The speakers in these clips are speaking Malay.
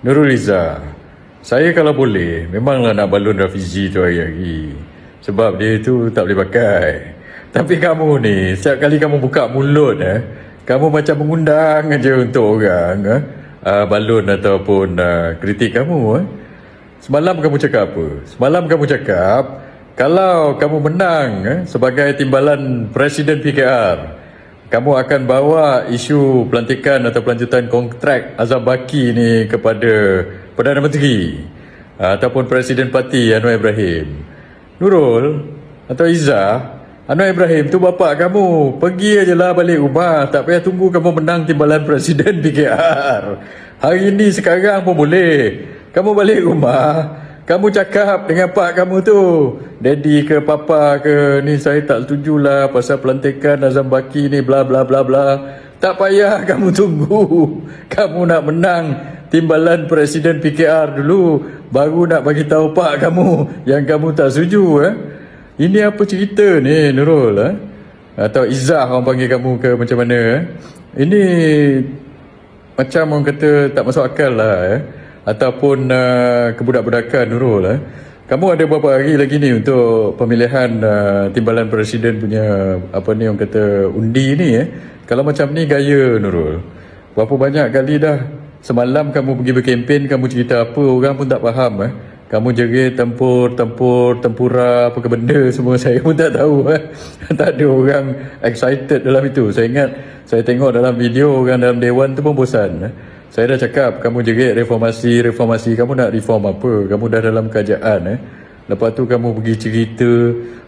Nurul Izzah, saya kalau boleh, memanglah nak balon Rafizi tu hari-hari. Sebab dia tu tak boleh pakai. Tapi kamu ni, setiap kali kamu buka mulut, eh, kamu macam mengundang aja untuk orang eh, uh, balon ataupun uh, kritik kamu. Eh. Semalam kamu cakap apa? Semalam kamu cakap, kalau kamu menang eh, sebagai timbalan Presiden PKR, kamu akan bawa isu pelantikan atau pelanjutan kontrak Azam Baki ni kepada Perdana Menteri ataupun Presiden Parti Anwar Ibrahim. Nurul atau Izzah, Anwar Ibrahim tu bapak kamu. Pergi aje lah balik rumah. Tak payah tunggu kamu menang timbalan Presiden PKR. Hari ni sekarang pun boleh. Kamu balik rumah. Kamu cakap dengan pak kamu tu Daddy ke papa ke Ni saya tak setuju lah Pasal pelantikan Azam Baki ni Bla bla bla bla Tak payah kamu tunggu Kamu nak menang Timbalan Presiden PKR dulu Baru nak bagi tahu pak kamu Yang kamu tak setuju eh? Ini apa cerita ni Nurul eh? Atau Izzah orang panggil kamu ke macam mana eh? Ini Macam orang kata tak masuk akal lah eh? Ataupun uh, kebudak-budakan Nurul eh. Kamu ada berapa hari lagi ni untuk pemilihan uh, timbalan presiden punya apa ni orang kata undi ni eh. Kalau macam ni gaya Nurul. Berapa banyak kali dah semalam kamu pergi berkempen kamu cerita apa orang pun tak faham eh. Kamu jerit tempur, tempur, tempura apa ke benda semua saya pun tak tahu eh. tak ada orang excited dalam itu. Saya ingat saya tengok dalam video orang dalam dewan tu pun bosan eh. Saya dah cakap kamu jerit reformasi, reformasi. Kamu nak reform apa? Kamu dah dalam kerajaan eh. Lepas tu kamu pergi cerita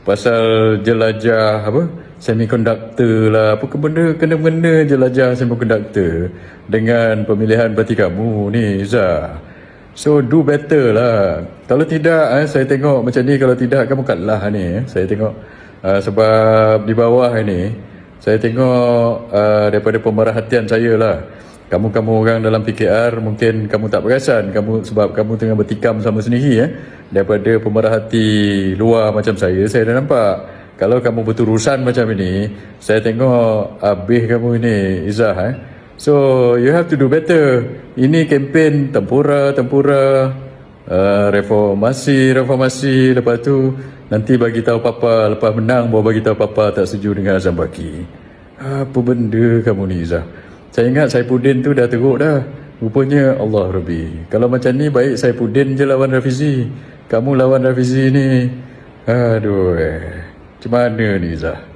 pasal jelajah apa? Semiconductor lah. Apa ke benda kena-mena jelajah semiconductor dengan pemilihan parti kamu ni Izzah. So do better lah. Kalau tidak eh, saya tengok macam ni kalau tidak kamu kalah ni eh. Saya tengok uh, sebab di bawah ni saya tengok uh, daripada pemerhatian saya lah kamu-kamu orang dalam PKR mungkin kamu tak perasan kamu sebab kamu tengah bertikam sama sendiri ya daripada pemerhati luar macam saya saya dah nampak. Kalau kamu berurusan macam ini saya tengok habis kamu ini Izzah eh. So you have to do better. Ini kempen tempura tempura uh, reformasi reformasi. Lepas tu nanti bagi tahu papa lepas menang baru bagi tahu papa tak setuju dengan Azam Baki. Apa benda kamu ni Izzah saya ingat Saipudin tu dah teruk dah. Rupanya Allah Rabbi. Kalau macam ni baik Saipudin je lawan Rafizi. Kamu lawan Rafizi ni. Aduh. Eh. Macam mana ni Zah?